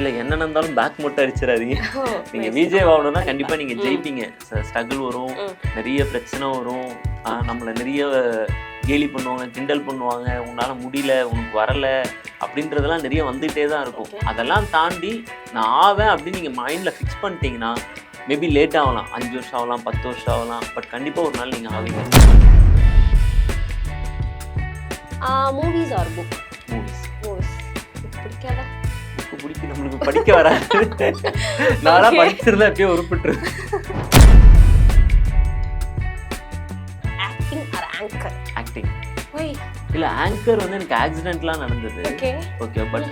இல்ல என்ன நடந்தாலும் பேக் மட்டும் அடிச்சிடாதீங்க. ஓ, நீங்க nice. விஜய் ஆகணும்னா கண்டிப்பா. நீங்க ஜெயிப்பீங்க. ஸ்ட்ரகிள் வரும். நிறைய பிரச்சனை வரும். நம்மள நிறைய கேலி பண்ணுவாங்க கிண்டல் பண்ணுவாங்க உன்னால முடியல உனக்கு வரல அப்படின்றதெல்லாம் நிறைய வந்துட்டே தான் இருக்கும். அதெல்லாம் தாண்டி நான் ஆவேன் அப்படின்னு நீங்க மைண்ட்ல ஃபிக்ஸ் பண்ணிட்டீங்கன்னா மேபி லேட் ஆகலாம். அஞ்சு வருஷம் ஆகலாம் பத்து வருஷம் ஆகலாம் பட் கண்டிப்பா ஒரு நாள் நீங்க ஆவீங்க. Movies or book movies movies பிடிக்காதா? பிடிக்கும் நம்மளுக்கு படிக்க வராது. நானா Okay. படிச்சிருந்தா எப்பயோ உருப்பிட்டு ஆக்டிங் ஆர் ஆங்கர் ஆக்டிங் இல்ல ஆங்கர் வந்து எனக்கு ஆக்சிடென்ட்லாம் நடந்தது. ஓகே பட்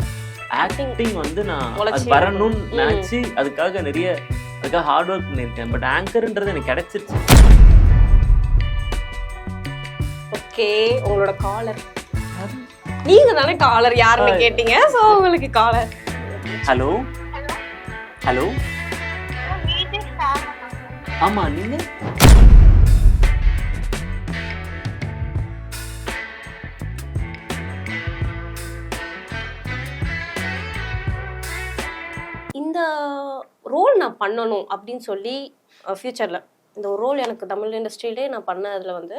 ஆக்டிங் வந்து நான் வரணும்னு ம். நினைச்சு அதுக்காக நிறைய அதுக்காக ஹார்ட் ஒர்க் பண்ணியிருக்கேன். பட் ஆங்கர்ன்றது எனக்கு கிடைச்சிருச்சு. ஓகே உங்களோட காலர் நீங்க தானே காலர் யாருன்னு. கேட்டீங்க? சோ உங்களுக்கு காலர் ஹலோ? ஹலோ? ஆமா நீங்க? இந்த ரோல் நான் பண்ணணும் அப்படின்னு சொல்லி ஃப்யூச்சரில் இந்த ஒரு ரோல் எனக்கு தமிழ் இண்டஸ்ட்ரியிலே நான் பண்ணதில் வந்து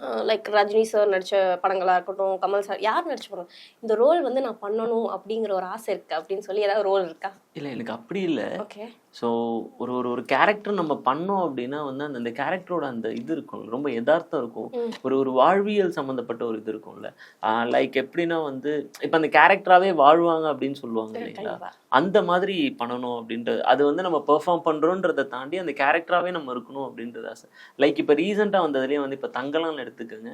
லைக் ரஜினி சார் நடித்த படங்களாக இருக்கட்டும் கமல் சார் யார் நடிச்ச படம்? இந்த ரோல் வந்து நான் பண்ணணும் அப்படிங்கிற ஒரு ஆசை இருக்கு அப்படின்னு சொல்லி ஏதாவது ரோல் இருக்கா? இல்ல எனக்கு அப்படி இல்ல. ஓகே ஸோ ஒரு ஒரு ஒரு கேரக்டர் நம்ம பண்ணோம் அப்படின்னா வந்து அந்த அந்த கேரக்டரோட அந்த இது இருக்கும் ரொம்ப யதார்த்தம் இருக்கும். ஒரு ஒரு வாழ்வியல் சம்மந்தப்பட்ட ஒரு இது இருக்கும்ல. லைக் எப்படின்னா வந்து இப்போ அந்த கேரக்டராகவே வாழ்வாங்க அப்படின்னு சொல்லுவாங்க இல்லைங்களா? அந்த மாதிரி பண்ணணும் அப்படின்றது அது வந்து நம்ம பெர்ஃபார்ம் பண்றோன்றதை தாண்டி அந்த கேரக்டராகவே நம்ம இருக்கணும் அப்படின்றது ஆசை. லைக் இப்போ ரீசெண்டாக வந்ததுலேயே வந்து இப்போ தங்கலாம்னு எடுத்துக்கோங்க.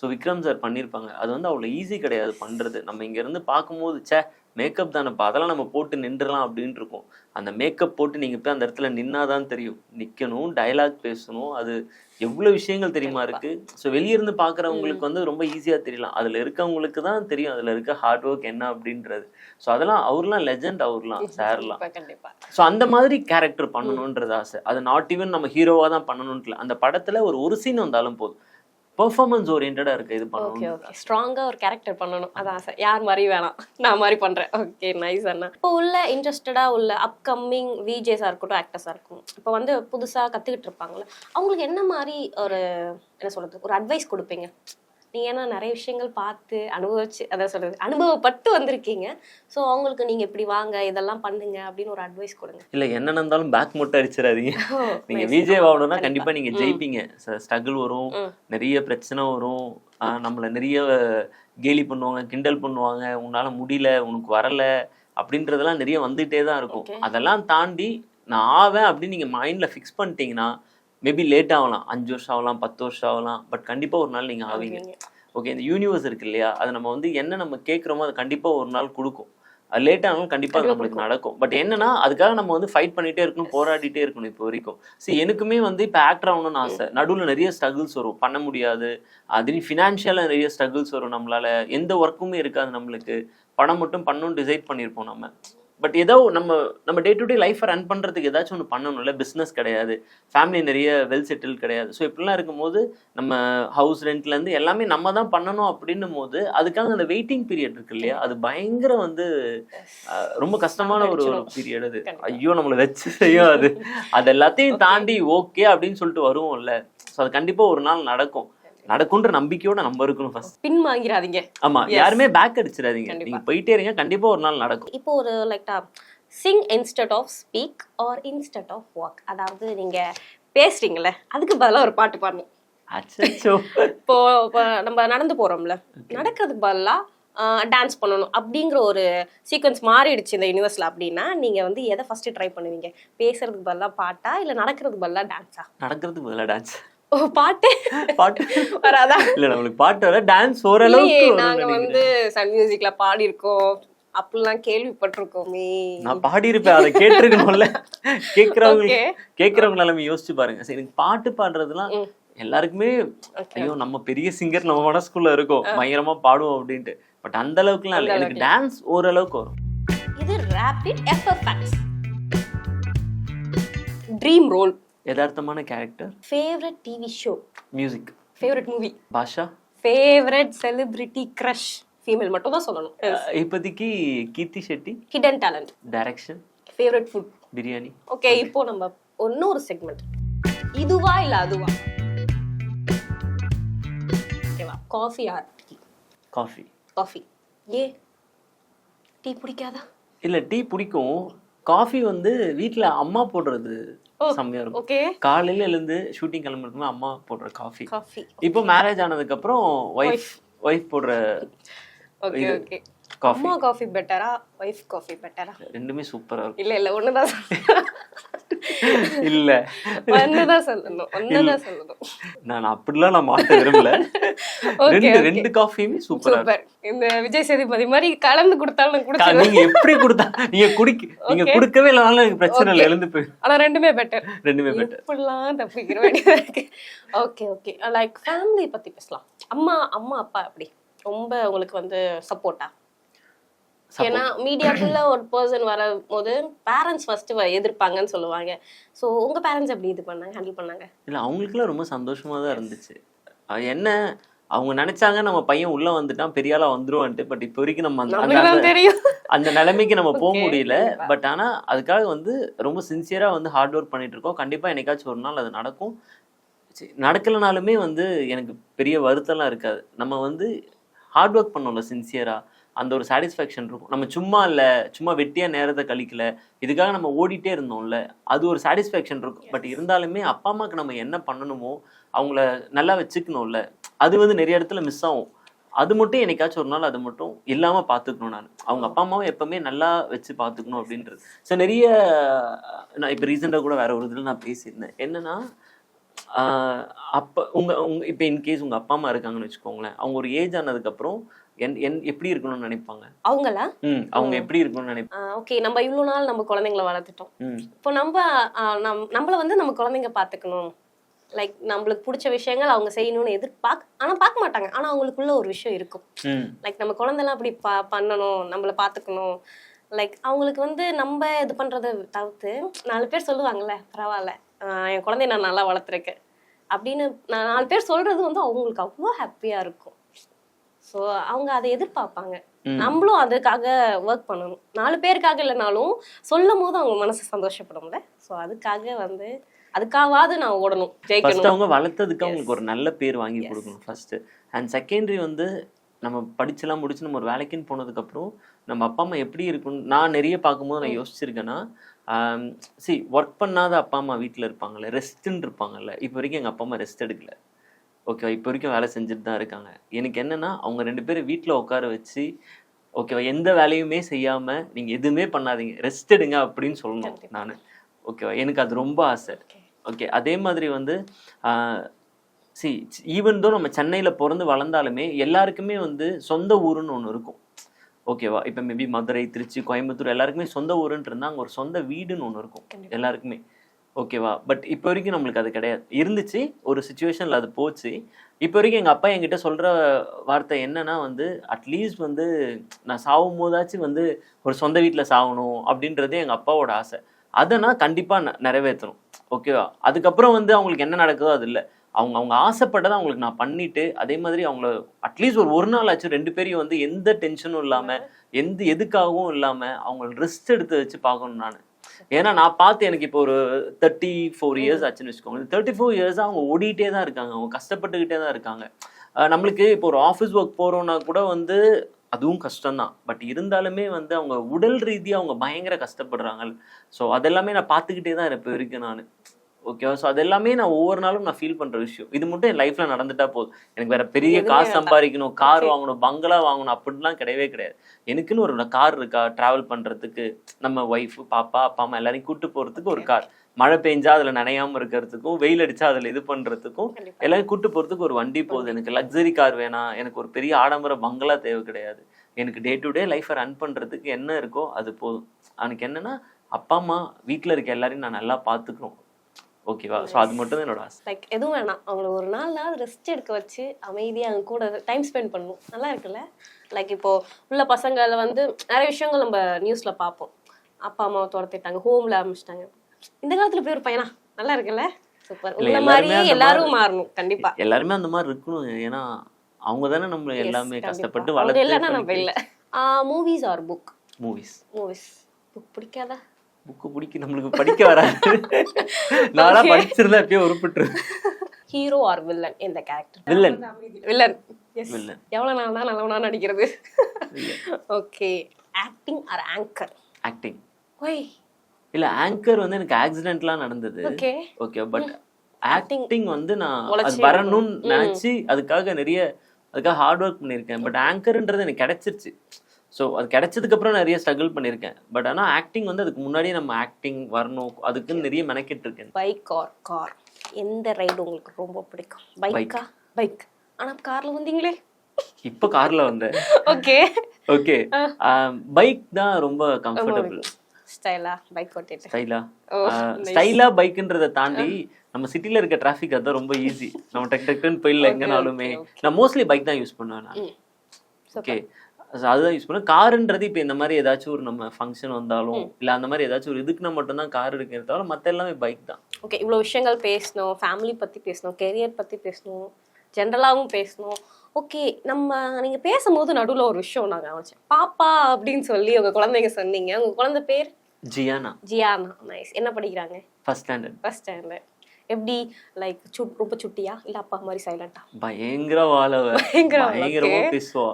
ஸோ விக்ரம் சார் பண்ணியிருப்பாங்க அது வந்து அவ்வளோ ஈஸி கிடையாது பண்ணுறது நம்ம இங்கேருந்து பார்க்கும்போது ச்சே மேக்கப் தானேப்பா அதெல்லாம் நம்ம போட்டு நின்றுலாம் அப்படின்ட்டு இருக்கும். அந்த மேக்கப் போட்டு நீங்கள் போய் அந்த இடத்துல நின்னாதான் தெரியும். நிற்கணும் டயலாக் பேசணும் அது எவ்வளோ விஷயங்கள் தெரியுமா இருக்கு? ஸோ வெளியிருந்து பார்க்குறவங்களுக்கு வந்து ரொம்ப ஈஸியாக தெரியலாம். அதில் இருக்கவங்களுக்கு தான் தெரியும் அதில் இருக்க ஹார்ட் ஒர்க் என்ன அப்படின்றது. ஸோ அதெல்லாம் அவர்லாம் லெஜண்ட் அவர்லாம் சார்லாம் ஸோ அந்த மாதிரி கேரக்டர் பண்ணணுன்றது ஆசை. அது நாட் ஈவன் நம்ம ஹீரோவாக தான் பண்ணணும்னு இல்லை. அந்த படத்தில் ஒரு ஒரு சீன் வந்தாலும் போதும். பெர்ஃபார்மன்ஸ் ஓரியன்டாக இருக்க இது ஓகே பண்ணணும் ஓகே ஸ்ட்ராங்கா ஒரு கேரக்டர் பண்ணணும். அதான் ஆசை. யார் மாதிரி வேணாம். நான் மாதிரி பண்றேன். ஓகே நைஸ் அண்ணா. இப்போ உள்ள இன்ட்ரெஸ்டடா உள்ள அப்கமிங் விஜேஸா இருக்கட்டும் ஆக்டர்ஸா இருக்கும் இப்போ வந்து புதுசா கத்துக்கிட்டு இருப்பாங்கல்ல அவங்களுக்கு என்ன மாதிரி ஒரு என்ன சொல்றது ஒரு அட்வைஸ் கொடுப்பீங்க? நீங்க ஏன்னா நிறைய விஷயங்கள் பார்த்து அனுபவிச்சு அதான் சொல்றது அனுபவப்பட்டு வந்திருக்கீங்க ஸோ அவங்களுக்கு நீங்க இப்படி வாங்க இதெல்லாம் பண்ணுங்க அப்படின்னு ஒரு அட்வைஸ் கொடுங்க இல்லை என்ன நடந்தாலும் பேக் மட்டும் அடிச்சிடாதீங்க நீங்க. விஜய் ஆகணும்னா கண்டிப்பா. நீங்க ஜெயிப்பீங்க ஸ்ட்ரகிள் வரும். நிறைய பிரச்சனை வரும் நம்மள நிறைய கேலி பண்ணுவாங்க கிண்டல் பண்ணுவாங்க உன்னால முடியல உனக்கு வரல அப்படின்றதெல்லாம் நிறைய வந்துட்டே தான் இருக்கும். அதெல்லாம் தாண்டி நான் ஆவேன் அப்படின்னு நீங்க மைண்ட்ல ஃபிக்ஸ் பண்ணிட்டீங்கன்னா மேபி லேட் ஆகலாம். அஞ்சு வருஷம் ஆகலாம் பத்து வருஷம் ஆகலாம். பட் கண்டிப்பா ஒரு நாள் நீங்க ஆவீங்க. ஓகே இந்த யூனிவர்ஸ் இருக்கு இல்லையா? அது நம்ம வந்து என்ன நம்ம கேட்குறோமோ அது கண்டிப்பா ஒரு நாள் கொடுக்கும். அது லேட் ஆனாலும் கண்டிப்பா அது கண்டிப்பா நம்மளுக்கு நடக்கும். பட் என்னன்னா அதுக்காக நம்ம வந்து ஃபைட் பண்ணிட்டே இருக்கணும் போராடிட்டே இருக்கணும் இப்போ வரைக்கும். சரி எனக்குமே வந்து இப்போ ஆக்டர் ஆகணும்னு ஆசை. நடுவில் நிறைய ஸ்ட்ரகிள்ஸ் வரும். பண்ண முடியாது. அது ஃபினான்ஷியலாக நிறைய ஸ்ட்ரகிள்ஸ் வரும் நம்மளால. எந்த ஒர்க்குமே இருக்காது நம்மளுக்கு. படம் மட்டும் பண்ணணும்னு டிசைட் பண்ணியிருப்போம் நம்ம. பட் ஏதோ நம்ம நம்ம டே டு டே லைஃப்பை ரன் பண்ணுறதுக்கு ஏதாச்சும் ஒன்று பண்ணணும்ல. பிஸ்னஸ் கிடையாது. ஃபேமிலி நிறைய வெல் செட்டில் கிடையாது. ஸோ இப்படிலாம் இருக்கும்போது நம்ம ஹவுஸ் ரெண்ட்லேருந்து எல்லாமே நம்ம தான் பண்ணணும் அப்படின்னும் போது அதுக்காக அந்த வெயிட்டிங் பீரியட் இருக்கு இல்லையா? அது பயங்கர வந்து ரொம்ப கஷ்டமான ஒரு ஒரு பீரியட் அது. ஐயோ நம்மளை வச்சு செய்யும் அது. அது எல்லாத்தையும் தாண்டி ஓகே அப்படின்னு சொல்லிட்டு வருவோம்ல. ஸோ அது கண்டிப்பாக ஒரு நாள் நடக்கும். நடக்கும்ன்ற நம்பிக்கையோட நம்ம இருக்கணும் ஃபர்ஸ்ட் பின் வாங்கிறாதீங்க ஆமா. யாருமே பேக் அடிச்சிடாதீங்க. நீங்க போயிட்டே இருங்க கண்டிப்பா ஒரு நாள் நடக்கும். இப்போ ஒரு லைட்டா sing instead of speak or instead of walk அதாவது நீங்க பேசுறீங்கல்ல அதுக்கு பதிலா ஒரு பாட்டு பாடணும் இப்போ நம்ம நடந்து போறோம்ல. நடக்கிறதுக்கு பதிலா டான்ஸ் பண்ணணும் அப்படிங்கிற ஒரு சீக்வன்ஸ் மாறிடுச்சு இந்த யூனிவர்ஸ்ல அப்படின்னா நீங்க வந்து எதை ஃபர்ஸ்ட் ட்ரை பண்ணுவீங்க? பேசுறதுக்கு பதிலா பாட்டா இல்ல நடக்கிறதுக்கு பதிலா டான்ஸா நடக்கிறதுக்கு பதிலா டான்ஸ் பாட்டு? பாட்டு. வராதா? இல்ல நம்மளுக்கு பாட்டு வர டான்ஸ் ஓரளவுக்கு நாங்க. வந்து சன் மியூசிக்ல பாடி இருக்கோம் அப்படிலாம் கேள்விப்பட்டிருக்கோமே. நான் பாடியிருப்பேன் அதை கேட்டிருக்கணும்ல. கேட்கறவங்க கேட்கறவங்க எல்லாமே யோசிச்சு பாருங்க. சரி பாட்டு பாடுறதுலாம். எல்லாருக்குமே ஐயோ நம்ம பெரிய சிங்கர் நம்ம மனசுக்குள்ள இருக்கோம். பயங்கரமா பாடுவோம் அப்படின்ட்டு. பட் அந்த அளவுக்குலாம் இல்லை. எனக்கு டான்ஸ் ஓரளவுக்கு வரும். இது rapid FF facts dream role யதார்த்தமான character favourite TV show music favourite movie Baasha? Favourite celebrity crush female மட்டும் தான் சொல்லணும். இப்போதைக்கு Keerthy Shetty? Hidden talent direction favourite food biryani okay இப்போ நம்ம இன்னொரு செக்மெண்ட் இதுவா இல்ல அதுவா? ஓகேவா coffee or tea coffee coffee A? Tea பிடிக்காதா இல்ல டீ பிடிக்கும் காஃபி வந்து வீட்ல அம்மா போடுறது செம்மையா இருக்கும். ஓகே. காலையில எழுந்து ஷூட்டிங் கிளம்புறதுக்கு அம்மா போடுற காஃபி. இப்போ மேரேஜ் ஆனதுக்கு அப்புறம் ஒய்ஃப் ஒய்ஃப் போடுற ஓகே. அம்மா காஃபி பெட்டரா ஒய்ஃப் காஃபி பெட்டரா? ரெண்டுமே சூப்பரா இருக்கும். இல்ல இல்ல ஒண்ணுதான் இல்ல. ஒண்ணுதான் சொல்லணும் ஒண்ணுதான் சொல்லணும். நான் அப்படிலாம் நான் மாத்த விரும்பல. ரெண்டு. ரெண்டு காஃபியுமே சூப்பரா இந்த விஜய் சேதுபதி மாதிரி கலந்து கொடுத்தாலும் நான் கா- குடிச்சிருவேன் நீங்க எப்படி கொடுத்தா நீங்க குடிக்க நீங்க. குடுக்கவே இல்லைனாலும் எனக்கு பிரச்சனை இல்லை எழுந்து போய். ஆனா ரெண்டுமே பெட்டர் ரெண்டுமே பெட்டர் எப்படிலாம் தப்பிக்கிற வேண்டியதா இருக்கு. ஓகே ஓகே லைக் ஃபேமிலி பத்தி பேசலாம். அம்மா அம்மா அப்பா எப்படி? ரொம்ப உங்களுக்கு வந்து சப்போர்ட்டா ஏன்னா மீடியாக்குள்ள ஒரு பர்சன் வரும்போது பேரண்ட்ஸ் ஃபர்ஸ்ட் எதிர்ப்பாங்கன்னு சொல்லுவாங்க. சோ உங்க பேரண்ட்ஸ் எப்படி இது பண்ணாங்க? ஹேண்டில் பண்ணாங்க? இல்ல அவங்களுக்குலாம் ரொம்ப சந்தோஷமா தான் இருந்துச்சு. என்ன? அவங்க நினைச்சாங்க நம்ம பையன் உள்ள வந்துட்டான் பெரிய ஆளா வந்துருவான்ட்டு பட் இப்போ வரைக்கும் நம்ம அந்த- நிலைமைக்கு நம்ம போக முடியல. பட் ஆனா அதுக்காக வந்து ரொம்ப சின்சியரா வந்து ஹார்ட் ஒர்க் பண்ணிட்டு இருக்கோம். கண்டிப்பா என்னைக்காச்சும் ஒரு நாள் அது நடக்கும். நடக்கலைனாலுமே வந்து எனக்கு பெரிய வருத்தம்லாம் இருக்காது. நம்ம வந்து ஹார்ட் ஒர்க் பண்ணோம்ல சின்சியரா அந்த ஒரு சாட்டிஸ்ஃபேக்ஷன் இருக்கும். நம்ம சும்மா இல்ல சும்மா வெட்டியா நேரத்தை கழிக்கல இதுக்காக நம்ம ஓடிட்டே இருந்தோம்ல அது ஒரு சாட்டிஸ்ஃபேக்ஷன் இருக்கும். பட் இருந்தாலுமே அப்பா அம்மாக்கு நம்ம என்ன பண்ணணுமோ அவங்கள நல்லா வச்சுக்கணும்ல அது வந்து நிறைய இடத்துல மிஸ் ஆகும். அது மட்டும் என்னைக்காச்சும் ஒரு நாள் அது மட்டும் இல்லாம பாத்துக்கணும் நான். அவங்க அப்பா அம்மாவை எப்பவுமே நல்லா வச்சு பாத்துக்கணும் அப்படின்றது. ஸோ நிறைய நான் இப்போ ரீசெண்டாக கூட வேற ஒரு இதில் நான் பேசியிருந்தேன். என்னன்னா அப்ப உங்க உங்க இப்போ இன்கேஸ் உங்க அப்பா அம்மா இருக்காங்கன்னு வச்சுக்கோங்களேன் அவங்க ஒரு ஏஜ் ஆனதுக்கப்புறம் என் என் எப்படி இருக்கணும்னு நினைப்பாங்க? அவங்களா? ம் அவங்க எப்படி இருக்கணும்னு நினைப்பாங்க ஓகே நம்ம இவ்வளவு நாள் நம்ம குழந்தைங்களை வளர்த்துட்டோம். இப்போ நம்ம நம் நம்மள வந்து நம்ம குழந்தைங்க பார்த்துக்கணும். லைக் நம்மளுக்கு பிடிச்ச விஷயங்கள் அவங்க செய்யணும்னு எதிர்பார்க்க ஆனா பார்க்க மாட்டாங்க. ஆனா அவங்களுக்குள்ள ஒரு விஷயம் இருக்கும். லைக் நம்ம குழந்தைலாம் அப்படி பா பண்ணணும் நம்மள பார்த்துக்கணும். லைக் அவங்களுக்கு வந்து நம்ம இது பண்றதை தவிர்த்து நாலு பேர் சொல்லுவாங்கல்ல பரவாயில்ல என் குழந்தைய நான் நல்லா வளர்த்துருக்கேன். அப்படின்னு நான் நாலு பேர் சொல்றது வந்து அவங்களுக்கு அவ்வளோ ஹாப்பியா இருக்கும். ஸோ அவங்க அதை எதிர்பார்ப்பாங்க. நம்மளும் அதுக்காக ஒர்க் பண்ணணும். நாலு பேருக்காக இல்லைனாலும் சொல்லும் போது அவங்க மனசு சந்தோஷப்படும்ல. ஸோ அதுக்காக வந்து அதுக்காவது நான் ஓடணும் ஜெயிக்கணும். அவங்க வளர்த்ததுக்கு அவங்களுக்கு ஒரு நல்ல பேர் வாங்கி கொடுக்கணும் ஃபர்ஸ்ட் அண்ட் செகண்டரி வந்து நம்ம படிச்செல்லாம் முடிச்சு நம்ம ஒரு வேலைக்குன்னு போனதுக்கு அப்புறம் நம்ம அப்பா அம்மா எப்படி இருக்கணும் நான் நிறைய பார்க்கும்போது நான் யோசிச்சிருக்கேன்னா சி ஒர்க் பண்ணாத அப்பா அம்மா வீட்டில் இருப்பாங்கல்ல ரெஸ்ட்டுன்னு இருப்பாங்கல்ல இப்போ வரைக்கும் எங்கள் அப்பா அம்மா ரெஸ்ட் எடுக்கல. ஓகேவா இப்போ வரைக்கும் வேலை செஞ்சுட்டு தான் இருக்காங்க. எனக்கு என்னன்னா அவங்க ரெண்டு பேரும் வீட்டில் உட்கார வச்சு ஓகேவா எந்த வேலையுமே செய்யாம நீங்க எதுவுமே பண்ணாதீங்க. ரெஸ்ட் எடுங்க அப்படின்னு சொல்லணும். நான். ஓகேவா எனக்கு அது ரொம்ப ஆசை. ஓகே அதே மாதிரி வந்து சி ஈவன் தோ நம்ம சென்னையில் பிறந்து வளர்ந்தாலுமே எல்லாருக்குமே வந்து சொந்த ஊருன்னு ஒன்று இருக்கும். ஓகேவா இப்போ மேபி மதுரை திருச்சி கோயம்புத்தூர் எல்லாருக்குமே சொந்த ஊருன்னு இருந்தால் அங்கே ஒரு சொந்த வீடுன்னு ஒன்று இருக்கும். எல்லாருக்குமே. ஓகேவா? பட் இப்போ வரைக்கும் நம்மளுக்கு அது கிடையாது. இருந்துச்சு ஒரு சுச்சுவேஷனில் அது போச்சு. இப்போ வரைக்கும் எங்கள் அப்பா என்கிட்ட சொல்கிற வார்த்தை என்னன்னா வந்து அட்லீஸ்ட் வந்து நான் சாகும் போதாச்சும் வந்து ஒரு சொந்த வீட்டில் சாகணும் அப்படின்றது எங்கள் அப்பாவோட ஆசை. அதை நான் கண்டிப்பாக நிறைவேற்றணும். ஓகேவா? அதுக்கப்புறம் வந்து அவங்களுக்கு என்ன நடக்குதோ அது இல்லை. அவங்க அவங்க ஆசைப்பட்டதை அவங்களுக்கு நான் பண்ணிட்டு அதே மாதிரி அவங்கள அட்லீஸ்ட் ஒரு ஒரு நாள் ஆச்சு ரெண்டு பேரையும் வந்து எந்த டென்ஷனும் இல்லாமல் எந்த எதுக்காகவும் இல்லாமல் அவங்கள ரெஸ்ட் எடுத்து வச்சு பார்க்கணும் நான். ஏன்னா நான் பார்த்து எனக்கு இப்போ ஒரு தேர்ட்டி ஃபோர் இயர்ஸ் ஆச்சுன்னு வச்சுக்கோங்க தேர்ட்டி ஃபோர் இயர்ஸ் அவங்க ஓடிட்டே தான் இருக்காங்க. அவங்க கஷ்டப்பட்டுக்கிட்டே தான் இருக்காங்க. நம்மளுக்கு இப்போ ஒரு ஆஃபீஸ் ஒர்க் போகிறோம்னா கூட வந்து அதுவும் கஷ்டம்தான். பட் இருந்தாலுமே வந்து அவங்க உடல் ரீதியாக அவங்க பயங்கர கஷ்டப்படுறாங்க. ஸோ அதெல்லாமே நான் பார்த்துக்கிட்டே தான் இருப்பேன். இருக்கேன் நான். ஓகேவா ஸோ அதெல்லாமே நான் ஒவ்வொரு நாளும் நான் ஃபீல் பண்ற விஷயம். இது மட்டும் என் லைஃப்ல நடந்துட்டா போதும். எனக்கு வேற பெரிய காசு. சம்பாதிக்கணும் கார். வாங்கணும் பங்களா வாங்கணும் அப்படிலாம் கிடையவே கிடையாது. எனக்குன்னு ஒரு கார் இருக்கா டிராவல் பண்றதுக்கு நம்ம ஒய்ஃப் பாப்பா அப்பா அம்மா எல்லாரையும் கூட்டு போறதுக்கு ஒரு கார் மழை பெஞ்சா அதுல நனையாம இருக்கிறதுக்கும் வெயில் அடிச்சா அதுல இது பண்றதுக்கும் எல்லாரும் கூட்டு போறதுக்கு ஒரு வண்டி போகுது எனக்கு லக்ஸரி கார் வேணாம். எனக்கு ஒரு பெரிய ஆடம்பர பங்களா தேவை கிடையாது. எனக்கு டே டு டே லைஃப்பை ரன் பண்றதுக்கு என்ன இருக்கோ அது போதும். எனக்கு என்னன்னா அப்பா அம்மா வீட்ல இருக்க எல்லாரையும் நான் நல்லா பாத்துக்கணும் ஓகேவா? ஸோ அது மட்டும் தான் என்னோட ஆசை. லைக் எதுவும் வேணாம். அவங்கள ஒரு நாளாவது ரெஸ்ட் எடுக்க வச்சு அமைதியா அவங்க கூட டைம் ஸ்பெண்ட் பண்ணணும் நல்லா இருக்குல்ல? லைக் இப்போ உள்ள பசங்களை வந்து நிறைய விஷயங்கள் நம்ம நியூஸ்ல பார்ப்போம். அப்பா அம்மாவை துரத்திட்டாங்க ஹோம்ல ஆரம்பிச்சிட்டாங்க. இந்த காலத்துல போய் ஒரு பையனா? நல்லா இருக்குல்ல? சூப்பர் எல்லாருமே மாதிரியே எல்லாரும் மாறணும். கண்டிப்பா. எல்லாருமே அந்த மாதிரி இருக்கணும். ஏன்னா அவங்க தானே நம்ம Yes, எல்லாமே. கஷ்டப்பட்டு அவங்க இல்லைன்னா நம்ம வளர்த்து இல்லை. Movies or book movies movies book பிடிக்காதா? புக்கு பிடிக்க நம்மளுக்கு படிக்க வராது. நானா படிச்சிருந்தா எப்பயோ உருப்பிட்டு ஹீரோ ஆர் வில்லன் இந்த கேரக்டர் வில்லன் வில்லன். எவ்வளவு நாள் தான் நல்லவனா நடிக்கிறது? Okay acting or anchor acting why இல்ல ஆங்கர் வந்து எனக்கு ஆக்சிடென்ட்லாம் நடந்தது. ஓகே ஓகே பட் ஆக்டிங் வந்து நான் அது வரணும்னு நினைச்சு அதுக்காக நிறைய அதுக்காக ஹார்ட் ஒர்க் பண்ணியிருக்கேன். பட் ஆங்கர்ன்றது எனக்கு கிடைச்சிருச்சு. ஸோ அது கிடைச்சதுக்கு அப்புறம் நிறைய ஸ்ட்ரகிள் பண்ணியிருக்கேன் பட் ஆனா ஆக்டிங் வந்து அதுக்கு முன்னாடியே நம்ம ஆக்டிங் வரணும். அதுக்குன்னு நிறைய மெனக்கிட்டு இருக்கேன். பைக் ஆர் கார் எந்த ரைடு உங்களுக்கு ரொம்ப பிடிக்கும்? பைக்கா பைக் ஆனா கார்ல வந்தீங்களே? இப்போ கார்ல வந்தேன். ஓகே ஓகே பைக் தான் ரொம்ப கம்ஃபர்டபுள் ஸ்டைலா பைக் ஓட்டிட்டு. ஸ்டைலா ஸ்டைலா பைக்குன்றதை தாண்டி நம்ம சிட்டில இருக்க டிராஃபிக் அதான் ரொம்ப ஈஸி நம்ம டக் டக்குன்னு போயிடல எங்கனாலுமே. நான் மோஸ்ட்லி பைக் தான் யூஸ் பண்ணுவேன் நான். ஓகே அதுதான் யூஸ் பண்ணுவேன். காருன்றது இப்போ இந்த மாதிரி ஏதாச்சும் ஒரு நம்ம ஃபங்க்ஷன் வந்தாலும் இல்ல அந்த மாதிரி ஏதாச்சும் ஒரு இதுக்குன்னா மட்டும்தான் கார் தவிர மத்த எல்லாமே பைக் தான். ஓகே இவ்வளோ விஷயங்கள் பேசணும் ஃபேமிலி பற்றி பேசணும் கெரியர் பற்றி பேசணும் ஜென்ரலாகவும் பேசணும். ஓகே நம்ம நீங்கள் பேசும்போது நடுவில் ஒரு விஷயம் நான் கவனிச்சேன். பாப்பா அப்படின்னு சொல்லி உங்கள் குழந்தைங்க சொன்னீங்க. உங்கள் குழந்தை பேர்? ஜியானா. ஜியானா. நைஸ் என்ன படிக்கிறாங்க? ஃபர்ஸ்ட் ஸ்டாண்டர்ட் ஃபர்ஸ்ட் ஸ்டாண்டர்ட் எப்படி லைக் சுட் ரொம்ப சுட்டியா? இல்லை அப்பா மாதிரி சைலண்டா பயங்கர வாழவ பயங்கரமா. பேசுவா.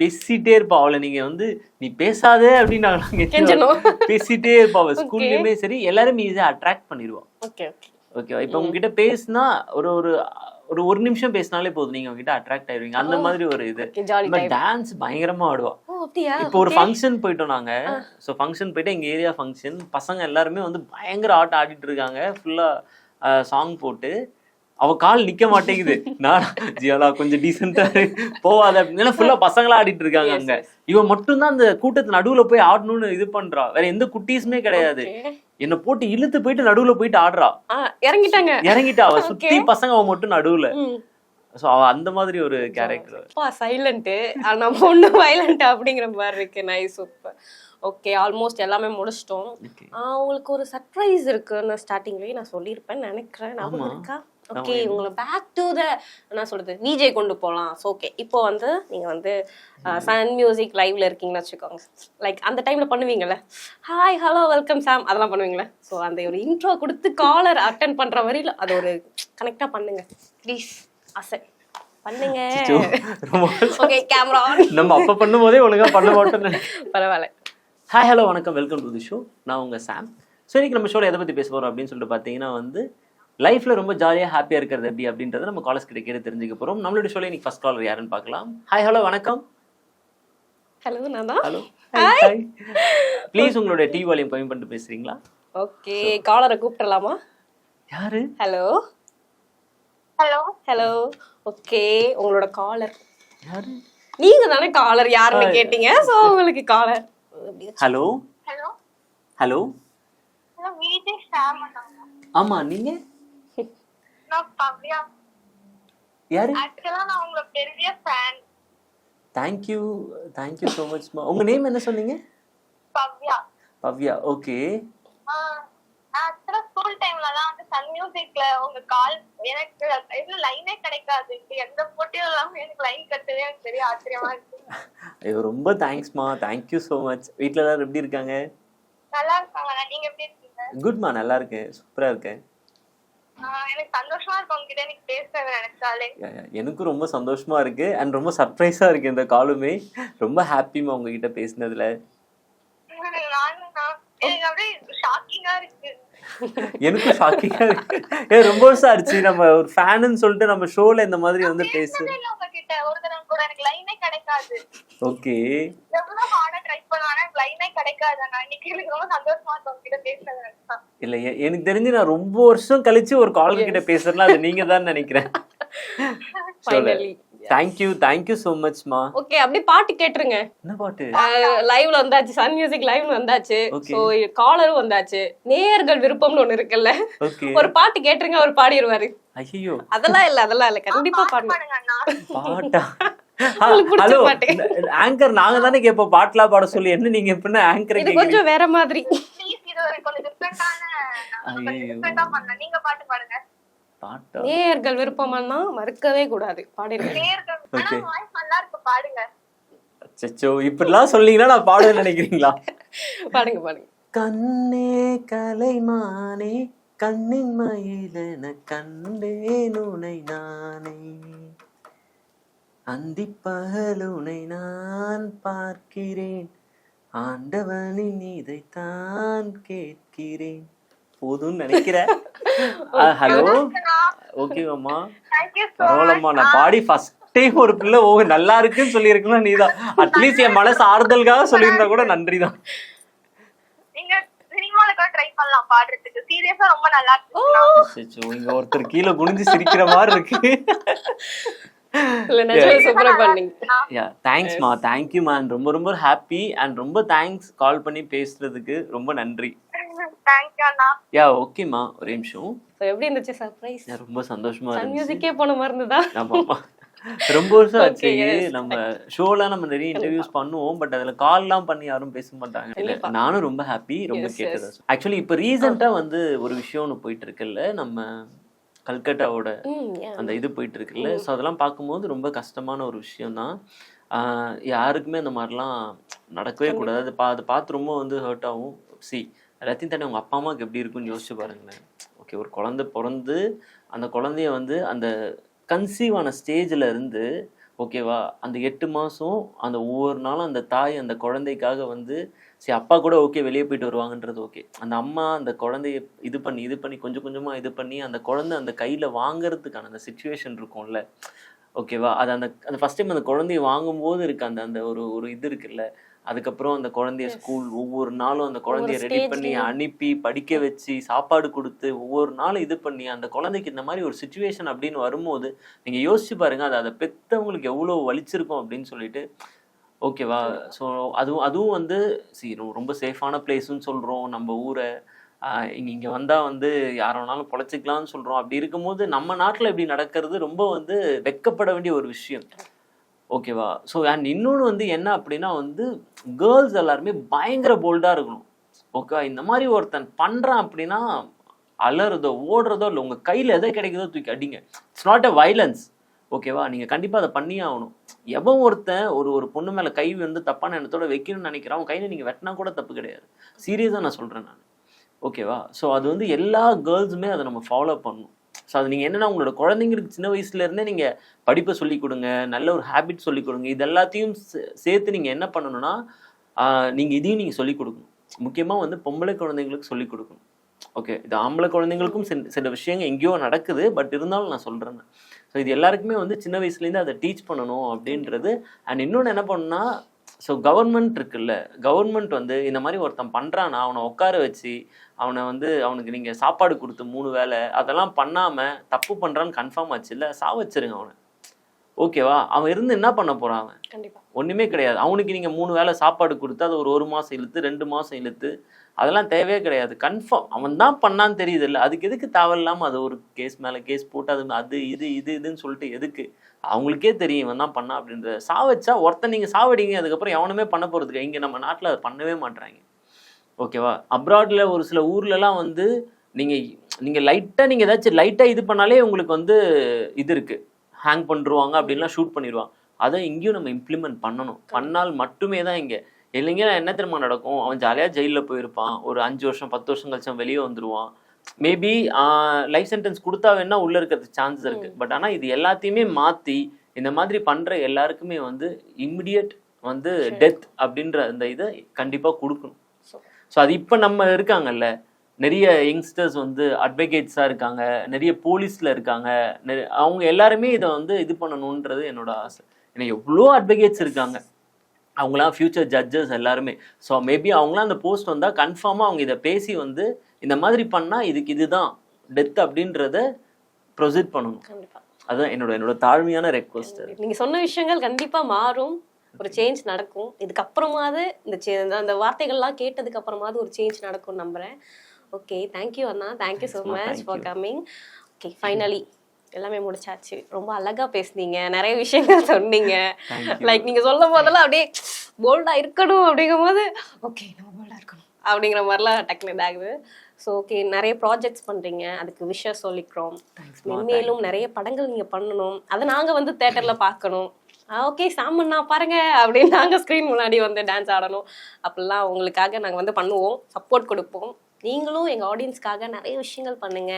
பேசிட்டே இருப்பா அவளை. நீங்க வந்து நீ பேசாதே அப்படின்னு. பேசிட்டே இருப்பா அவ ஸ்கூல்லயுமே சரி எல்லாரும் ஈஸியா அட்ராக்ட் பண்ணிடுவா. ஓகே ஓகே ஓகேவா இப்போ உங்ககிட்ட பேசினா ஒரு ஒரு ஒரு ஒரு நிமிஷம் பேசினாலே போதும். நீங்க உங்ககிட்ட அட்ராக்ட் ஆயிடுவீங்க. அந்த மாதிரி ஒரு இது. டான்ஸ் பயங்கரமா ஆடுவா. ஓ அப்படியா? இப்போ ஒரு ஃபங்க்ஷன் போயிட்டோம் நாங்க. ஸோ ஃபங்க்ஷன் போயிட்டு எங்க ஏரியா ஃபங்க்ஷன் பசங்க எல்லாருமே வந்து பயங்கர ஆட்டம் ஆடிட்டு இருக்காங்க. ஃபுல்லா சாங் போட்டு அவ கால் நிக்க மாட்டேங்குது. நான் ஜியாலா கொஞ்சம் டீசெண்டா போவாத. அப்படின்னு ஃபுல்லா பசங்களா ஆடிட்டு இருக்காங்க அங்க. இவன் மட்டும்தான் அந்த கூட்டத்து நடுவுல போய் ஆடணும்னு இது பண்றா. வேற எந்த குட்டீஸுமே கிடையாது. என்ன போட்டு இழுத்து போயிட்டு நடுவுல போயிட்டு ஆடுறா. இறங்கிட்டாங்க. இறங்கிட்டா அவ. சுத்தி பசங்க அவ மட்டும் நடுவுல. சோ அவ அந்த மாதிரி ஒரு கேரக்டர் சைலண்ட்டு ஆனா பொண்ணு வைலண்ட் அப்படிங்கிற மாதிரி இருக்கு. நைஸ் சூப்பர் ஓகே ஆல்மோஸ்ட் எல்லாமே முடிச்சிட்டோம். உங்களுக்கு ஒரு சர்ப்ரைஸ் இருக்குன்னு ஸ்டார்டிங்லயே நான் சொல்லியிருப்பேன்னு நினைக்கிறேன். ஞாபகம். இருக்கா? ஓகே உங்களை பேக் டு த என்ன சொல்றது விஜே கொண்டு போகலாம் ஸோ ஓகே இப்போ வந்து நீங்க வந்து சன் மியூசிக் லைவ்ல இருக்கீங்கன்னு வச்சுக்கோங்க. லைக் அந்த டைம்ல பண்ணுவீங்கல்ல? ஹாய் ஹலோ வெல்கம் சாம் அதெல்லாம் பண்ணுவீங்களா? ஸோ அந்த ஒரு இன்ட்ரோ கொடுத்து காலர் அட்டன் பண்ற வரையில அது ஒரு கனெக்டா பண்ணுங்க. ப்ளீஸ் ஆசை. பண்ணுங்க. ஓகே கேமரா நம்ம அப்ப பண்ணும் போதே ஒழுங்கா பண்ண மாட்டோம்னு பரவாயில்ல. ஹாய் ஹலோ வணக்கம். வெல்கம் டு தி ஷோ நான் உங்க சாம் ஸோ இன்னைக்கு நம்ம ஷோல எதை பத்தி பேச போறோம் அப்படின்னு சொல்லிட்டு பார்த்தீங்கன்னா வந்து லைஃப்ல ரொம்ப ஜாலியா ஹாப்பியா இருக்கிறது எப்படி அப்படின்றத நம்ம காலேஜ் கிட்ட கேட்டு தெரிஞ்சுக்க போறோம். நம்மளோட ஷோல இன்னைக்கு ஃபர்ஸ்ட் காலர் யாருன்னு பார்க்கலாம். ஹாய் ஹலோ வணக்கம். ஹலோ நான்? தான் ஹலோ ஹாய் ப்ளீஸ் உங்களோட டிவி வால்யூம் கம்மி பண்ணிட்டு பேசுறீங்களா? ஓகே காலரை கூப்பிடலாமா யாரு? ஹலோ ஹலோ ஹலோ ஓகே உங்களோட காலர் யாரு? நீங்க தானே காலர் யாருன்னு கேட்டீங்க? சோ உங்களுக்கு காலர் ஹலோ ஹலோ ஆமா நீங்க? யாரு? ஸோ மச்மா உங்க நேம் என்ன சொன்னீங்க? பவ்யா. பவ்யா. ஓகே ஆக்சுவலா ஸ்கூல் டைம்ல தான் வந்து சன் மியூசிக்ல உங்க கால் எனக்கு எதுவும் லைனே கிடைக்காது. எந்த போட்டியும் இல்லாம எனக்கு லைன் கட்டதே எனக்கு பெரிய ஆச்சரியமா இருக்கு. ஐயோ ரொம்ப தேங்க்ஸ்மா தேங்க்யூ ஸோ மச் வீட்டில் எல்லாரும் எப்படி இருக்காங்க? நல்லா இருக்காங்க நீங்க எப்படி இருக்கீங்க? குட்மா நல்லா இருக்கேன். சூப்பராக இருக்கேன். எனக்கு சந்தோஷமா இருக்கு உங்ககிட்ட எனக்கு பேசுறது நினைச்சாலே. எனக்கும் ரொம்ப சந்தோஷமா இருக்கு. அண்ட் ரொம்ப சர்ப்ரைஸா இருக்கு இந்த காலுமே. ரொம்ப ஹாப்பிமா உங்ககிட்ட பேசினதுல. நானும் நான் எனக்கு அப்படியே இருக்கு எனக்கும் ஷாக்கிங்கா இருக்கு. ஏ ரொம்ப வருஷம் ஆச்சு. நம்ம ஒரு ஃபேனுன்னு சொல்லிட்டு நம்ம ஷோல இந்த மாதிரி வந்து பேசு. பேசவே இல்லை உங்ககிட்ட. ஒரு தடவை கூட எனக்கு லைனே கிடைக்காது. ஓகே. இல்ல எனக்கு தெரிஞ்சு நான் ரொம்ப வருஷம் கழிச்சு ஒரு கால் கிட்ட பேசுறேன்னா அது நீங்க தான் நினைக்கிறேன் finally thank you thank you so மச்மா okay அப்படியே பாட்டு கேட்டுருங்க. என்ன பாட்டு? லைவ்ல வந்தாச்சு சன் மியூசிக் லைவ் வந்தாச்சு. சோ காலரும் வந்தாச்சு. நேயர்கள் விருப்பம்னு ஒண்ணு இருக்குல்ல. ஒரு பாட்டு கேட்டுருங்க அவர் பாடிடுவாரு ஐயோ அதெல்லாம் இல்ல அதெல்லாம் இல்ல. கண்டிப்பா பாடணும் பாட்டா ஹலோ. ஆங்கர் நாங்க தானே கேட்போம். பாட்டுலாம் பாட சொல்லி என்ன நீங்க எப்படின்னா ஆங்கர் இது கொஞ்சம் வேற மாதிரி. நீங்க பாட்டு பாடுங்க. நேயர்கள் விருப்பமானா மறுக்கவே கூடாது பாடுங்க. அச்சச்சோ இப்படிலாம் சொன்னீங்கன்னா நான் பாடுவேன்னு நினைக்கிறீங்களா? பாடுங்க பாடுங்க. கண்ணே கலைமானே கண்ணின் மயிலென கண்டேன் உனை நானே. அந்திப்பகலுனை நான் பார்க்கிறேன் ஆண்டவனின் இதைத்தான் கேட்கிறேன். போதும்னு நினைக்கிறேன் ஹலோ ஓகே அம்மா. தேங்க்யூ சோ பரவாயில்லம்மா நான் பாடி ஃபர்ஸ்ட் டைம் ஒரு பிள்ளை ஓ நல்லா இருக்குன்னு சொல்லியிருக்கணும் நீதான். அட்லீஸ்ட் என் மனசு ஆறுதலுக்காக சொல்லியிருந்தா கூட நன்றி தான் நீங்க சினிமால கூட ட்ரை பண்ணலாம் பாடுறதுக்கு. சீரியஸா ரொம்ப நல்லா இருக்கு அச்சச்சோ, இங்க ஒருத்தர் கீழே குனிஞ்சு சிரிக்கிற மாதிரி இருக்கு. தேங்க்ஸ்மா தேங்க்யூ மேன் ரொம்ப ரொம்ப ஹாப்பி அண்ட் ரொம்ப தேங்க்ஸ் கால் பண்ணி பேசுறதுக்கு ரொம்ப நன்றி. யா ஒரே நிமிஷம். So, எப்படி இருந்துச்சு சர்ப்ரைஸ் Yeah, ரொம்ப சந்தோஷமா சன் இருந்துச்சு. மியூசிக்கே போன மாதிரி இருந்ததா? ஆமாமா ரொம்ப வருஷம் ஆச்சு. நம்ம ஷோலாம் நம்ம நிறைய இன்டர்வியூஸ் பண்ணுவோம் பட் அதுல கால்லாம் பண்ணி யாரும் பேச மாட்டாங்க. நானும் ரொம்ப ஹாப்பி ரொம்ப கேட்டது ஆக்சுவலி இப்போ ரீசெண்டா வந்து ஒரு விஷயம் ஒன்று போயிட்டு இருக்குல்ல நம்ம கல்கட்டாவோட yeah. அந்த இது போயிட்டு இருக்குல்ல ஸோ அதெல்லாம் பார்க்கும்போது ரொம்ப கஷ்டமான ஒரு விஷயம் தான் யாருக்குமே அந்த மாதிரிலாம் நடக்கவே கூடாது. அது பா அதை பார்த்து ரொம்ப வந்து ஹர்ட் ஆகும். சி எல்லாத்தையும் தாண்டி உங்கள் அப்பா அம்மாவுக்கு எப்படி இருக்குன்னு யோசிச்சு பாருங்களேன். ஓகே ஒரு குழந்தை பிறந்து அந்த குழந்தைய வந்து அந்த கன்சீவ் ஆன ஸ்டேஜில் இருந்து ஓகேவா அந்த எட்டு மாதம் அந்த ஒவ்வொரு நாளும் அந்த தாய் அந்த குழந்தைக்காக வந்து சரி அப்பா கூட ஓகே வெளியே போயிட்டு வருவாங்கன்றது ஓகே அந்த அம்மா அந்த குழந்தைய இது பண்ணி இது பண்ணி கொஞ்சம் கொஞ்சமாக இது பண்ணி அந்த குழந்தை அந்த கையில் வாங்குறதுக்கான அந்த சுச்சுவேஷன் இருக்கும்ல. ஓகேவா அது அந்த அந்த ஃபஸ்ட் டைம் அந்த குழந்தைய வாங்கும்போது இருக்க அந்த அந்த ஒரு ஒரு இது இருக்குல்ல. அதுக்கப்புறம் அந்த குழந்தைய ஸ்கூல் ஒவ்வொரு நாளும் அந்த குழந்தைய ரெடி பண்ணி. அனுப்பி படிக்க வச்சு சாப்பாடு கொடுத்து ஒவ்வொரு நாளும் இது பண்ணி அந்த குழந்தைக்கு இந்த மாதிரி ஒரு சுச்சுவேஷன் அப்படின்னு வரும்போது நீங்க யோசிச்சு பாருங்க அது அதை பெத்தவங்களுக்கு எவ்வளவு வலிச்சிருக்கும் அப்படின்னு சொல்லிட்டு ஓகேவா ஸோ அதுவும் அதுவும் வந்து சி ரொம்ப சேஃபான பிளேஸ்னு சொல்றோம் நம்ம ஊரை. இங்க இங்க வந்தா வந்து யார வேணாலும் பொழைச்சிக்கலாம்னு சொல்றோம். அப்படி இருக்கும்போது நம்ம நாட்டுல இப்படி நடக்கிறது ரொம்ப வந்து வெக்கப்பட வேண்டிய ஒரு விஷயம். ஓகேவா? ஸோ அண்ட் இன்னொன்று வந்து என்ன அப்படின்னா வந்து கேர்ள்ஸ் எல்லாருமே பயங்கர போல்டாக இருக்கணும். ஓகே இந்த மாதிரி ஒருத்தன் பண்ணுறான் அப்படின்னா அலறதோ ஓடுறதோ இல்லை உங்கள் கையில் எதை கிடைக்குதோ தூக்கி அடிங்க. இட்ஸ் நாட் அ வைலன்ஸ் ஓகேவா? நீங்கள் கண்டிப்பாக அதை பண்ணியே ஆகணும். எவன் ஒருத்தன் ஒரு ஒரு பொண்ணு மேலே கை வந்து தப்பான எண்ணத்தோட வைக்கணும்னு நினைக்கிறான் அவன் கையில் நீங்கள் வெட்டினா கூட தப்பு கிடையாது. சீரியஸாக நான் சொல்கிறேன் நான். ஓகேவா? ஸோ அது வந்து எல்லா கேர்ள்ஸுமே அதை நம்ம ஃபாலோ பண்ணணும். ஸோ அது நீங்கள் என்னென்னா உங்களோட குழந்தைங்களுக்கு சின்ன வயசுலேருந்தே நீங்கள் படிப்பை சொல்லிக் கொடுங்க நல்ல ஒரு ஹேபிட் சொல்லிக் கொடுங்க. இது எல்லாத்தையும் சே- சேர்த்து நீங்கள் என்ன பண்ணணும்னா நீங்கள் இதையும் நீங்கள் சொல்லிக் கொடுக்கணும். முக்கியமாக வந்து பொம்பளை குழந்தைங்களுக்கு சொல்லிக் கொடுக்கணும். ஓகே இது ஆம்பளை குழந்தைங்களுக்கும் சில சில விஷயங்கள் எங்கேயோ நடக்குது பட் இருந்தாலும் நான் சொல்கிறேன் ஸோ இது எல்லாருக்குமே வந்து சின்ன வயசுலேருந்து அதை டீச் பண்ணணும் அப்படின்றது அண்ட் இன்னொன்று என்ன பண்ணுன்னா ஸோ கவர்மெண்ட் இருக்குல்ல கவர்மெண்ட் வந்து இந்த மாதிரி ஒருத்தன் பண்ணுறான்னா அவனை உட்கார வச்சு அவனை வந்து அவனுக்கு நீங்கள் சாப்பாடு கொடுத்து மூணு வேளை அதெல்லாம் பண்ணாமல் தப்பு பண்ணுறான்னு கன்ஃபார்ம் ஆச்சு இல்லை சா வச்சிருங்க அவனை ஓகேவா அவன் இருந்து என்ன பண்ண போறான் அவன்? கண்டிப்பா. ஒன்றுமே கிடையாது. அவனுக்கு நீங்கள் மூணு வேளை சாப்பாடு கொடுத்து அது ஒரு ஒரு மாதம் இழுத்து ரெண்டு மாதம் இழுத்து அதெல்லாம் தேவையே கிடையாது. கன்ஃபார்ம் அவன் தான் பண்ணான்னு தெரியுது இல்லை அதுக்கு எதுக்கு தேவையில்லாமல் அது ஒரு கேஸ் மேலே கேஸ் போட்டு அது அது இது இது இதுன்னு சொல்லிட்டு எதுக்கு? அவங்களுக்கே தெரியும் இவன் தான் பண்ணா அப்படின்றத சாவச்சா ஒருத்தன் நீங்கள் சாவடிங்க அதுக்கப்புறம் எவனுமே பண்ண போகிறதுக்கு இங்கே நம்ம நாட்டில் அதை பண்ணவே மாட்றாங்க. ஓகேவா அப்ராட்ல ஒரு சில ஊர்லலாம் வந்து நீங்கள் நீங்கள் லைட்டாக நீங்கள் ஏதாச்சும் லைட்டாக இது பண்ணாலே உங்களுக்கு வந்து இது இருக்குது ஹேங் பண்ணிருவாங்க அப்படின்லாம் ஷூட் பண்ணிடுவாங்க அதை இங்கேயும் நம்ம இம்ப்ளிமெண்ட் பண்ணணும். பண்ணால் மட்டுமே தான் இங்க. இல்லைங்க என்ன தெரியுமா நடக்கும்? அவன் ஜாலியாக ஜெயிலில் போயிருப்பான். ஒரு அஞ்சு வருஷம் பத்து வருஷம் கழிச்சு வெளியே வந்துருவான். மேபி லைஃப் சென்டென்ஸ் கொடுத்தா வேணா உள்ள இருக்கிறதுக்கு சான்சஸ் இருக்கு. பட் ஆனா இது எல்லாத்தையுமே மாத்தி இந்த மாதிரி பண்ற எல்லாருக்குமே வந்து இம்மிடியட் வந்து டெத் அப்படின்ற அந்த இதை கண்டிப்பா கொடுக்கணும். ஸோ அது இப்போ நம்ம இருக்காங்கல்ல நிறைய யங்ஸ்டர்ஸ் வந்து அட்வொகேட்ஸாக இருக்காங்க நிறைய போலீஸில் இருக்காங்க அவங்க எல்லாருமே இதை வந்து இது பண்ணணுன்றது என்னோட ஆசை. ஏன்னா எவ்வளோ அட்வொகேட்ஸ் இருக்காங்க. அவங்களாம் ஃபியூச்சர் ஜட்ஜஸ் எல்லாருமே. ஸோ மேபி அவங்களாம் அந்த போஸ்ட் வந்தால் கன்ஃபார்மாக அவங்க இதை பேசி வந்து இந்த மாதிரி பண்ணால் இதுக்கு இதுதான் டெத் அப்படின்றத ப்ரொசீட் பண்ணணும். அதுதான் என்னோட என்னோட தாழ்மையான ரெக்வஸ்ட் நீங்க சொன்ன விஷயங்கள் கண்டிப்பா மாறும். ஒரு சேஞ்ச் நடக்கும். இதுக்கப்புறமாவது இந்த அந்த- வார்த்தைகள்லாம் கேட்டதுக்கு அப்புறமாவது ஒரு சேஞ்ச் நடக்கும் நம்புறேன். Okay thank you Anna. Thank you so. Much for. Coming okay finally எல்லாமே முடிச்சாச்சு. ரொம்ப அழகா பேசுனீங்க. நிறைய விஷயங்கள் சொன்னீங்க. லைக் நீங்க சொல்லும் போதெல்லாம் அப்படியே போல்டா இருக்கணும் அப்படிங்கும் போது ஓகே நம்ம போல்டா இருக்கணும். அப்படிங்கிற மாதிரிலாம் டக்குனு இதாகுது ஸோ ஓகே நிறைய ப்ராஜெக்ட்ஸ் பண்றீங்க. அதுக்கு விஷயம் சொல்லிக்கிறோம். மென்மேலும் நிறைய படங்கள் நீங்க பண்ணணும். அதை நாங்க வந்து தேட்டர்ல பார்க்கணும். ஓகே சாமண்ணா பாருங்க. அப்படின்னு நாங்க ஸ்க்ரீன் முன்னாடி வந்து டான்ஸ் ஆடணும். அப்படிலாம் உங்களுக்காக நாங்க வந்து பண்ணுவோம். சப்போர்ட் கொடுப்போம். நீங்களும் எங்க ஆடியன்ஸ்க்காக நிறைய விஷயங்கள் பண்ணுங்க.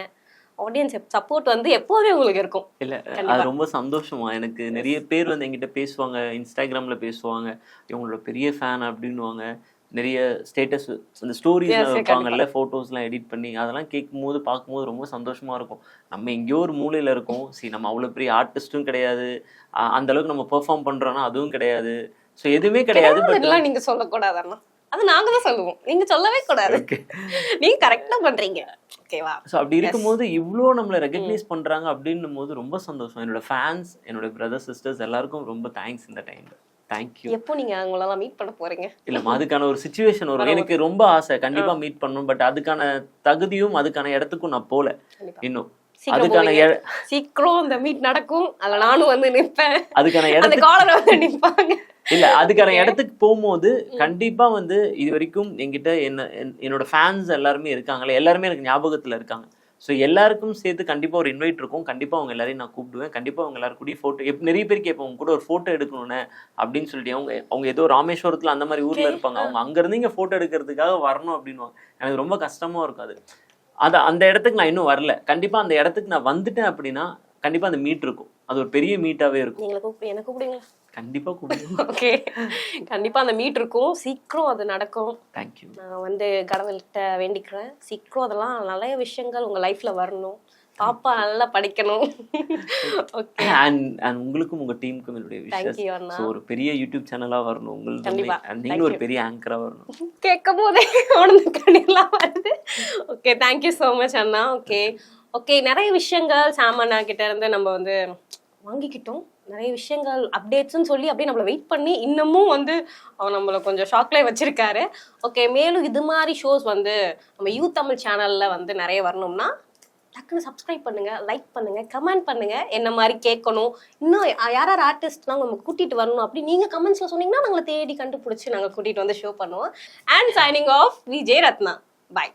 ஆடியன்ஸ் சப்போர்ட் வந்து எப்போதுமே உங்களுக்கு இருக்கும். இல்ல. அது ரொம்ப சந்தோஷமா. எனக்கு நிறைய பேர் வந்து என்கிட்ட பேசுவாங்க இன்ஸ்டாகிராம்ல பேசுவாங்க. இவங்களோட பெரிய ஃபேன் அப்படின்னுவாங்க. நிறைய ஸ்டேட்டஸ் அந்த ஸ்டோரிஸ் Yes, வைப்பாங்கல்ல ஃபோட்டோஸ்லாம் எடிட் பண்ணி அதெல்லாம் கேட்கும்போது பார்க்கும்போது ரொம்ப சந்தோஷமா இருக்கும். நம்ம எங்கேயோ ஒரு மூலையில இருக்கோம். சரி நம்ம அவ்வளவு பெரிய ஆர்டிஸ்ட்டும் கிடையாது. அந்த அளவுக்கு நம்ம பெர்ஃபார்ம் பண்றோம்னா அதுவும் கிடையாது. ஸோ எதுவுமே கிடையாது நீங்க சொல்லக்கூடாது அது நாங்க தான் சொல்லுவோம். நீங்க சொல்லவே கூடாது. நீங்க கரெக்டா பண்றீங்க. ஓகேவா ஸோ அப்படி இருக்கும்போது இவ்வளோ நம்மளை ரெகக்னைஸ் பண்றாங்க அப்படின்னும் போது ரொம்ப சந்தோஷம். என்னோட ஃபேன்ஸ் என்னோட பிரதர் சிஸ்டர்ஸ் எல்லாருக்கும் ரொம்ப தேங்க்ஸ் இந்த டைம்ல தேங்க்யூ எப்போ நீங்க அவங்களெல்லாம் மீட் பண்ண போறீங்க? இல்லம்மா அதுக்கான ஒரு சுச்சுவேஷன் வரும். எனக்கு ரொம்ப ஆசை. கண்டிப்பா மீட் பண்ணணும். பட் அதுக்கான தகுதியும் அதுக்கான இடத்துக்கும் நான் போல. இன்னும். அதுக்கான சீக்கிரம் இந்த மீட் நடக்கும். அதுல நானும் வந்து நிப்பேன். அதுக்கான அந்த காலர் வந்து நிப்பாங்க. இல்ல அதுக்கான இடத்துக்கு போகும்போது கண்டிப்பா வந்து இது வரைக்கும் என்கிட்ட என்ன என்- என்னோட ஃபேன்ஸ் எல்லாருமே இருக்காங்களே. எல்லாருமே எனக்கு ஞாபகத்துல இருக்காங்க. ஸோ எல்லாருக்கும் சேர்த்து கண்டிப்பா ஒரு இன்வைட் இருக்கும். கண்டிப்பா அவங்க எல்லாரையும் நான் கூப்பிடுவேன். கண்டிப்பா அவங்க எல்லாரும் கூடயும் போட்டோ நிறைய பேர் கேட்போம் உங்க கூட ஒரு போட்டோ எடுக்கணும்னு அப்படின்னு சொல்லிட்டு. அவங்க அவங்க ஏதோ ராமேஸ்வரத்துல அந்த மாதிரி ஊர்ல இருப்பாங்க. அவங்க அங்க இருந்து இங்க போட்டோ எடுக்கிறதுக்காக வரணும் அப்படின்னுவாங்க. எனக்கு ரொம்ப கஷ்டமா இருக்கும் அது. அது அந்த இடத்துக்கு நான் இன்னும் வரல. கண்டிப்பா அந்த இடத்துக்கு நான் வந்துட்டேன் அப்படின்னா கண்டிப்பா அந்த மீட் இருக்கும். அது ஒரு பெரிய மீட்டாவே இருக்கும். என்ன கூப்பிடுங்களா கண்டிப்பா கூப்பிடுவேன். ஓகே கண்டிப்பா அந்த மீட் இருக்கும். சீக்கிரம் அது நடக்கும். தேங்க்யூ நான் வந்து கடவுள்கிட்ட வேண்டிக்கிறேன். சீக்கிரம் அதெல்லாம் நிறைய விஷயங்கள் உங்க லைஃப்ல வரணும். பாப்பா நல்லா படிக்கணும். ஓகே அண்ட் அண்ட் உங்களுக்கும் உங்க டீமுக்கும் என்னுடைய ஸோ ஒரு பெரிய யூடியூப் சேனலா வரணும். உங்களுக்கு நீங்களும் ஒரு. பெரிய ஆங்கரா வரணும். கேட்கும் போதே ஆனந்த கண்ணீர்லாம் வருது. Okay thank you so much Anna. Okay okay நிறைய விஷயங்கள் சாம் அண்ணா கிட்ட இருந்து நம்ம வந்து வாங்கிக்கிட்டோம். நிறைய விஷயங்கள் அப்டேட்ஸ்னு சொல்லி அப்படியே நம்மளை வெயிட் பண்ணி இன்னமும் வந்து அவர் நம்மளை கொஞ்சம் ஷாக்லேயே வச்சிருக்காரு. ஓகே மேலும் இது மாதிரி ஷோஸ் வந்து நம்ம யூ தமிழ் சேனல்ல வந்து நிறைய வரணும்னா டக்குன்னு சப்ஸ்கிரைப் பண்ணுங்க லைக் பண்ணுங்க கமெண்ட் பண்ணுங்க. என்ன மாதிரி கேட்கணும் இன்னும் யா- யார் யார் ஆர்டிஸ்ட்லாம் நம்ம கூட்டிட்டு வரணும் அப்படி நீங்க கமெண்ட்ஸ்ல சொன்னீங்கன்னா நாங்களை தேடி கண்டுபிடிச்சி நாங்கள் கூட்டிட்டு வந்து ஷோ பண்ணுவோம். And signing off Vijay Ratna. Bye